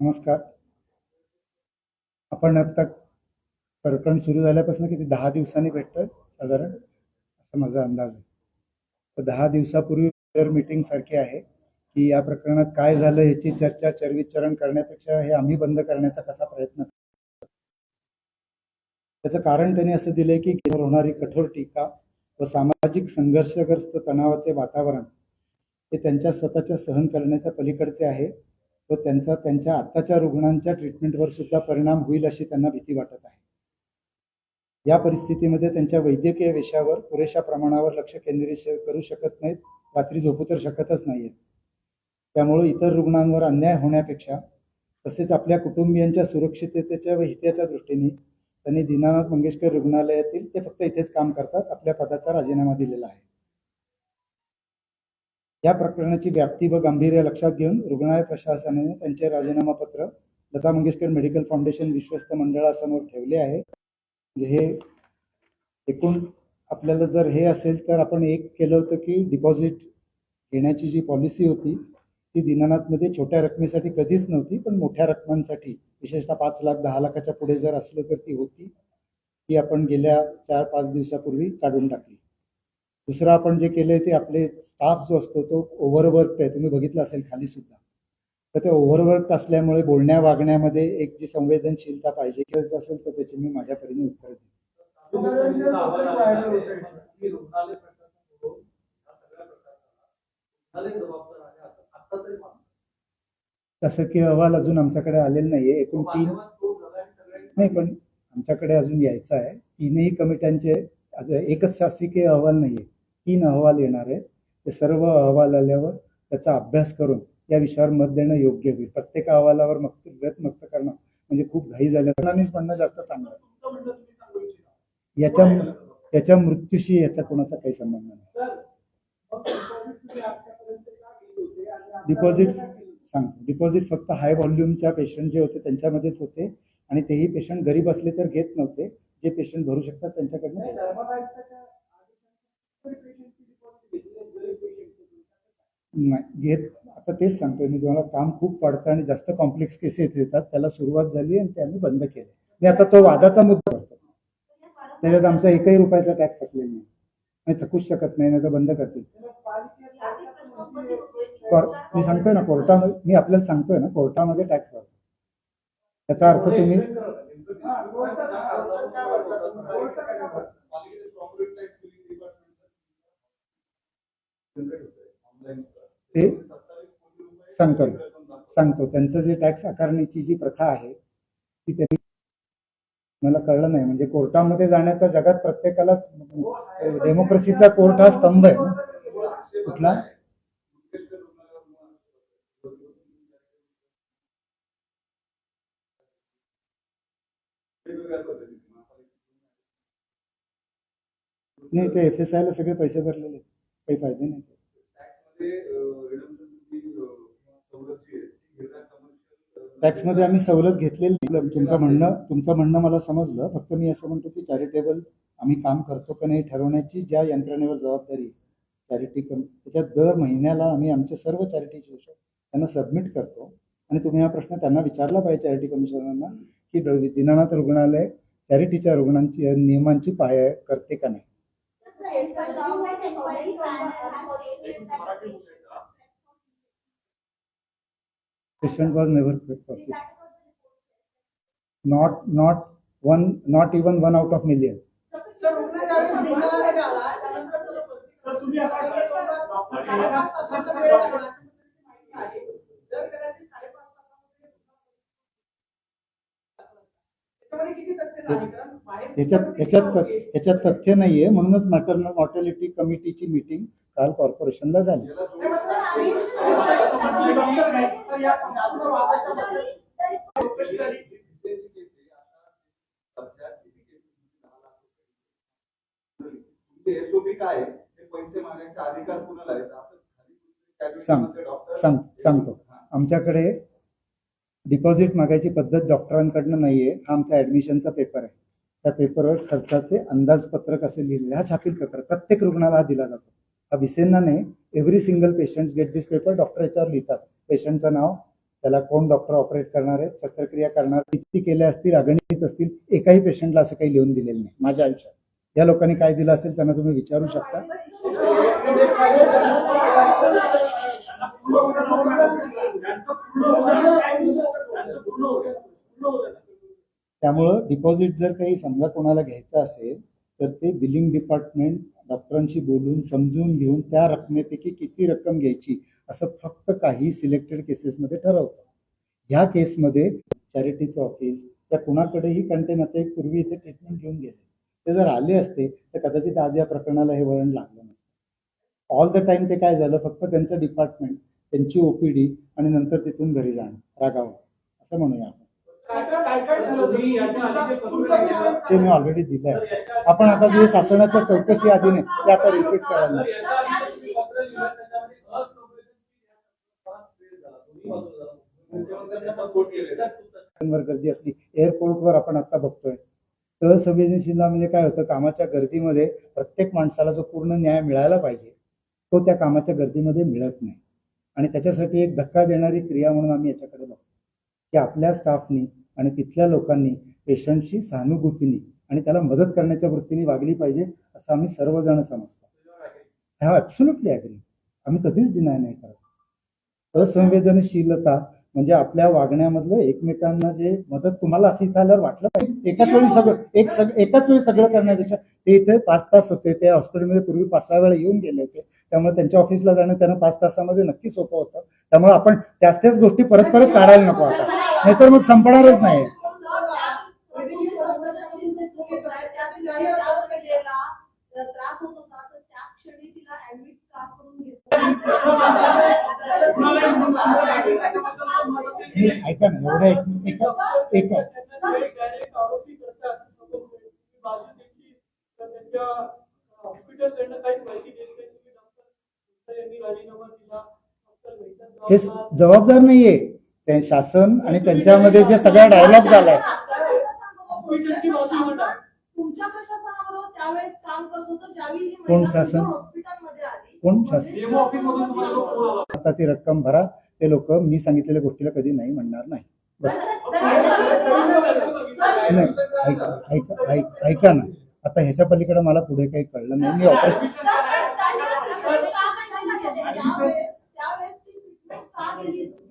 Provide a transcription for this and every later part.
नमस्कार. आपण आता प्रकरण सुरू झाल्यापासून किती? दहा दिवसांनी भेटतोय साधारण असा माझा अंदाज आहे. तर दहा दिवसापूर्वी तर मीटिंग सारखी आहे की या प्रकरणात काय झालं याची चर्चा चरविचरण करण्यापेक्षा हे आम्ही बंद करण्याचा कसा प्रयत्न करतो. त्याचं कारण त्यांनी असं दिलंय की केवळ होणारी कठोर टीका व सामाजिक संघर्षग्रस्त तणावाचे वातावरण हे त्यांच्या स्वतःच्या सहन करण्याच्या पलीकडचे आहे. व त्यांचा त्यांच्या आत्ताच्या रुग्णांच्या ट्रीटमेंटवर सुद्धा परिणाम होईल अशी त्यांना भीती वाटत आहे. या परिस्थितीमध्ये त्यांच्या वैद्यकीय विषयावर पुरेशा प्रमाणावर लक्ष केंद्रित करू शकत नाहीत रात्री झोपू तर शकतच नाहीत त्यामुळे इतर रुग्णांवर अन्याय होण्यापेक्षा तसेच आपल्या कुटुंबियांच्या सुरक्षिततेच्या व हिताच्या दृष्टीने त्यांनी दीनानाथ मंगेशकर रुग्णालयातील ते फक्त इथेच काम करतात आपल्या पदाचा राजीनामा दिलेला आहे. या प्रकरणाची व्याप्ती व गांभीर्य लक्षात घेऊन रुग्णालय प्रशासनाने त्यांचे राजीनामा पत्र लता मंगेशकर मेडिकल फाउंडेशन विश्वस्त मंडळासमोर ठेवले आहे. म्हणजे हे एकूण आपल्याला जर हे असेल तर आपण एक केलं होतं की डिपॉझिट घेण्याची जी पॉलिसी होती ती दिनानाथमध्ये छोट्या रकमेसाठी कधीच नव्हती पण मोठ्या रकमांसाठी विशेषतः पाच लाख दहा लाखाच्या पुढे जर असलं तर ती होती ती आपण गेल्या चार पाच दिवसापूर्वी काढून टाकली. दुसरं आपण जे केलंय ते आपले स्टाफ जो असतो तो ओव्हरवर्क आहे. तुम्ही बघितलं असेल खाली सुद्धा. तर ते ओव्हरवर्क असल्यामुळे बोलण्या वागण्यामध्ये एक जी संवेदनशीलता पाहिजे किंवा असेल तर त्याची मी माझ्या परीने उत्तर देईन. तसं की अहवाल अजून आमच्याकडे आलेला नाहीये. एकूण तीन नाही पण आमच्याकडे अजून यायचं आहे. तीनही कमिट्यांचे एकच शासकीय अहवाल नाहीये. तीन अहवाल येणार आहे ते सर्व अहवाल आल्यावर त्याचा अभ्यास करून या विषयावर मत देणं योग्य होईल. प्रत्येक अहवालावर मत व्यत मक्त करणं म्हणजे खूप घाई झाल्यानेच म्हणणं जास्त चांगलं. याच्या याच्या मृत्यूशी याचा कोणाचा काही संबंध नाही. डिपॉझिट सांगतो डिपॉझिट फक्त हाय व्हॉल्यूमच्या पेशंट जे होते त्यांच्यामध्येच होते. आणि तेही पेशंट गरीब असले तर घेत नव्हते. जे पेशंट भरू शकतात त्यांच्याकडनं नाही घेत आता तेच सांगतोय. मी तुम्हाला काम खूप पडतं आणि जास्त कॉम्प्लेक्स केसेस येतात. त्याला सुरुवात झाली आणि ते आम्ही बंद केले. मी आता तो वादाचा मुद्दा करतो त्याच्यात आमचा एकही रुपयाचा टॅक्स थकलेला नाही. आणि थकूच शकत नाही नाही तर बंद करतील. मी सांगतोय ना कोर्टामध्ये मी आपल्याला सांगतोय ना कोर्टामध्ये टॅक्स भरतो त्याचा अर्थ तुम्ही ते सांगतो. सांगतो. त्यांचं जे टॅक्स आकारण्याची जी प्रथा आहे ती त्यांनी मला कळलं नाही. म्हणजे कोर्टामध्ये जाण्याचा जगात प्रत्येकालाच डेमोक्रेसीचा कोर्ट हा स्तंभ आहे. कुठला? नाही ते एफ एस आयला सगळे पैसे भरलेले आहेत. काही फायदे नाही. टॅक्समध्ये आम्ही सवलत घेतलेली नाही. तुमचं म्हणणं तुमचं म्हणणं मला समजलं. फक्त मी असं म्हणतो की चॅरिटेबल आम्ही काम करतो का नाही ठरवण्याची ज्या यंत्रणेवर जबाबदारी चॅरिटी कम त्याच्यात दर महिन्याला आम्ही आमचे सर्व चॅरिटीचे विषय त्यांना सबमिट करतो. आणि तुम्ही हा प्रश्न त्यांना विचारला पाहिजे चॅरिटी कमिशनरना की दिनानाथ दीनानाथ रुग्णालय चॅरिटीच्या रुग्णांची नियमांची पाया करते का नाही? Patient was never profit not not one not even one out of million याच्यात याच्यात याच्यात तथ्य नाहीये म्हणूनच मॅटर्नल मॉर्टॅलिटी कमिटीची मीटिंग काल कॉर्पोरेशनला झाली एसओपी काय आहे? ते पैसे मागायचे अधिकार कुणाला आहेत असं खाली त्या सांग दिवशी डॉक्टर सांग सांगतो. आमच्याकडे डिपॉझिट मागायची पद्धत डॉक्टरांकडनं नाहीये. हा आमचा ऍडमिशनचा पेपर आहे. त्या पेपरवर खर्चाचे अंदाजपत्रक असे लिहिलेले हा छापील पेपर प्रत्येक रुग्णाला हा दिला जातो. हा विसेंना नाही every single patient get this paper doctor याच्यावर लिहितात. पेशंटचं नाव त्याला कोण डॉक्टर ऑपरेट करणार आहे शस्त्रक्रिया करणार किती केल्या असतील अगणित असतील एकाही पेशंटला असं काही लिहून दिलेलं नाही माझ्या आयुष्यात. या लोकांनी काय दिलं असेल त्यांना तुम्ही विचारू शकता. त्यामुळं डिपॉझिट जर काही समजा कोणाला घ्यायचं असेल तर ते बिलिंग डिपार्टमेंट डॉक्टरांशी बोलून समजून घेऊन त्या रकमेपैकी किती रक्कम घ्यायची असं फक्त काही सिलेक्टेड केसेसमध्ये ठरवतात. ह्या केसमध्ये चॅरिटीचं ऑफिस त्या कुणाकडेही कंटेन आता एक पूर्वी इथे ट्रीटमेंट घेऊन गेले. ते जर आले असते तर कदाचित आज या प्रकरणाला हे वळण लागलं नसतं. ऑल द टाइम ते काय झालं फक्त त्यांचं डिपार्टमेंट त्यांची ओपीडी आणि नंतर तिथून घरी जाणं रागावं असं म्हणूया आपण. ते मी ऑलरेडी दिलं आहे आपण आता जे शासनाच्या चौकशी आधी नाही ते आता रिपीट करायला गर्दी असली एअरपोर्टवर आपण आता बघतोय. असंवेदनशीलता म्हणजे काय होतं? कामाच्या गर्दीमध्ये प्रत्येक माणसाला जो पूर्ण न्याय मिळायला पाहिजे तो त्या कामाच्या गर्दीमध्ये मिळत नाही. आणि त्याच्यासाठी एक धक्का देणारी क्रिया म्हणून आम्ही याच्याकडे बघतो की आपल्या स्टाफनी आणि तिथल्या लोकांनी पेशंटशी सहानुभूतीने आणि त्याला मदत करण्याच्या वृत्तीने वागली पाहिजे असं आम्ही सर्वजण समजतो. हा ॲब्सुलटली ॲग्री आम्ही कधीच डिनाय नाही करत. असंवेदनशीलता म्हणजे आपल्या वागण्यामधलं एकमेकांना जे मदत तुम्हाला असं इथं आल्यावर वाटलं पाहिजे. एकाच वेळी सगळं एक सगळं एकाच वेळी सगळं करण्यापेक्षा ते इथे पाच तास होते ते हॉस्पिटलमध्ये पूर्वी पाच सहा वेळा येऊन गेले होते. त्यामुळे त्यांच्या ऑफिसला जाणं त्यांना पाच तासामध्ये नक्की सोपं होतं. त्यामुळे आपण त्याच त्याच गोष्टी परत परत काढायला नको आता. नाहीतर मग संपणारच नाही त्रास होत होता तर त्या क्षणी तिला ऍडमिट का करून घेतलं हे ऐका ना एवढं एक एक हे. जबाबदार नाहीये ते शासन आणि त्यांच्यामध्ये जे सगळा डायलॉग झालाय. कोण शासन? कोण म्हणजे शासन? आता ती रक्कम भरा. ते लोक मी सांगितलेल्या गोष्टीला कधी नाही म्हणणार नाही. बस. नाही ऐका ऐका ऐक- ऐका ना. आता ह्याच्या पलीकडे मला पुढे काही कळलं नाही. मी ऑपरेशन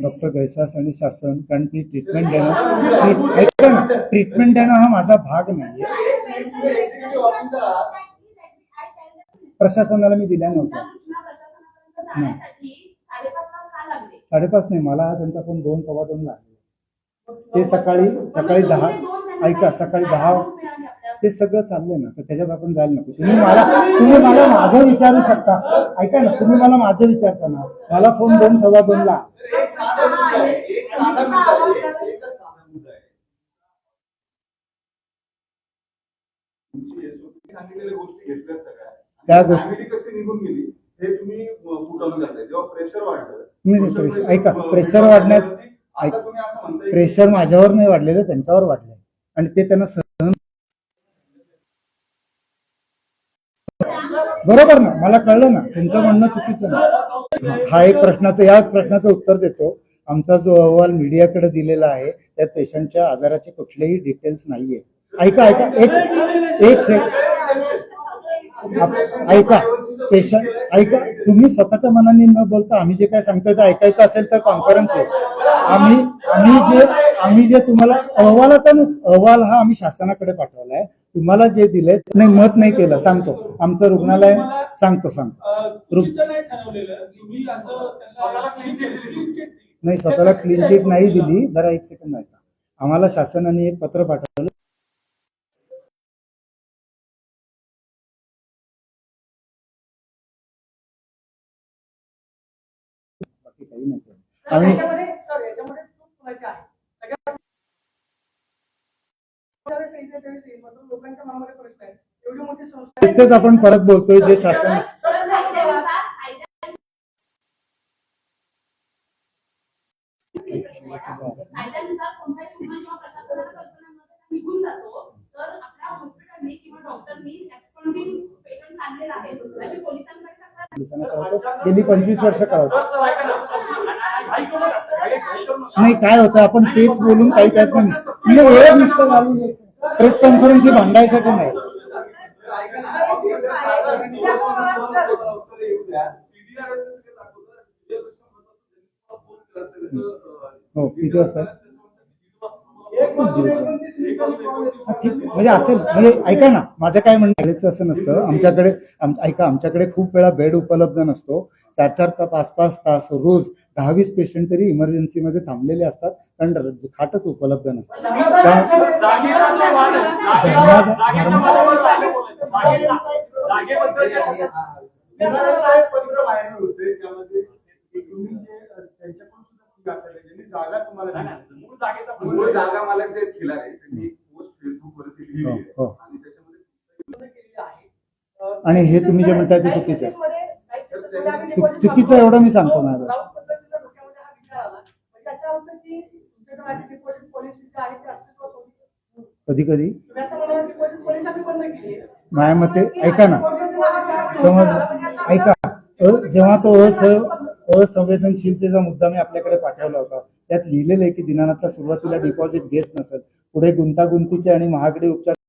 डॉक्टर गैसास आणि शासन कारण ती ट्रीटमेंट देणं ऐका ना ट्रीटमेंट देणं हा माझा भाग नाही प्रशासनाला मी दिल्या नव्हत्या. साडेपाच नाही मला त्यांचा फोन दोन सव्वा दोन लागले. ते सकाळी सकाळी दहा ऐका सकाळी दहा ते सगळं चाललंय ना तर त्याच्यात आपण जायला नको. तुम्ही मला तुम्ही मला माझं विचारू शकता. ऐका ना तुम्ही मला माझं विचारता ना. मला फोन दोन सव्वा दोन ला त्या गोष्टी- Gravity कशी निघून गेली हे तुम्ही जेव्हा प्रेशर वाढलं ऐका, pressure वाढण्यात- प्रेशर माझ्यावर नाही वाढलेलं त्यांच्यावर वाढलंय. आणि ते त्यांना सहन बरोबर ना? मला कळलं ना. तुमचं म्हणणं चुकीचं नाही हा एक प्रश्नाचं या प्रश्नाचं उत्तर देतो. आमचा जो अहवाल मीडियाकडे दिलेला आहे त्यात पेशंटच्या आजाराचे कुठलेही डिटेल्स नाहीये. ऐका ऐका. एक एक सेकंड ऐका. पेशंट ऐका. तुम्ही स्वतःच्या मनाने न बोलता आम्ही जे काय सांगतोय ते ऐकायचं असेल तर कॉन्फरन्स आहे आम्ही आम्ही जे आम्ही जे तुम्हाला अहवालाचा अहवाल हा आम्ही शासनाकडे पाठवलाय. तुम्हाला जे दिलंय नाही मत नाही केलं. सांगतो. आमचं रुग्णालय सांगतो सांगतो. नाही स्वतःला क्लीन चिट नाही दिली. जरा एक सेकंद ऐका. आम्हाला शासनाने एक पत्र पाठवलं. बाकी काही नाही. केलं. आम्ही तेच आपण परत बोलतोय जे शासन गेली पंचवीस वर्ष कळवतो नाही काय होतं आपण तेच बोलून काही त्यात नाही. म्हणजे वेळ नुसतं घालून प्रेस कॉन्फरन्स ही भांडायसाठी नाही. हो, किती वाजता? म्हणजे असेल म्हणजे ऐका ना माझं काय म्हणणं असं नसतं. आमच्याकडे ऐका आमच्याकडे खूप वेळा बेड उपलब्ध नसतो. चार चार पाच पाच तास रोज दहा वीस पेशंट तरी इमर्जन्सी मध्ये थांबलेले असतात कारण खाटच उपलब्ध नसतात जागा जे खिलार आहे त्यांनी पोस्ट फेसबुकवरती लिहिली. आणि त्याच्यामध्ये आणि हे तुम्ही जे म्हणताय ते चुकीचं आहे चुक- चुकीचं एवढं मी सांगतो मॅडम. कधी कधी? माझ्या मते ऐका ना. समज ऐका. अ- जेव्हा तो अस असंवेदनशीलतेचा मुद्दा मी आपल्याकडे पाठवला होता. त्यात लिहिलेलं आहे की दिनानाथला सुरुवातीला डिपॉझिट घेत नसत पुढे गुंतागुंतीचे आणि महागडे उपचार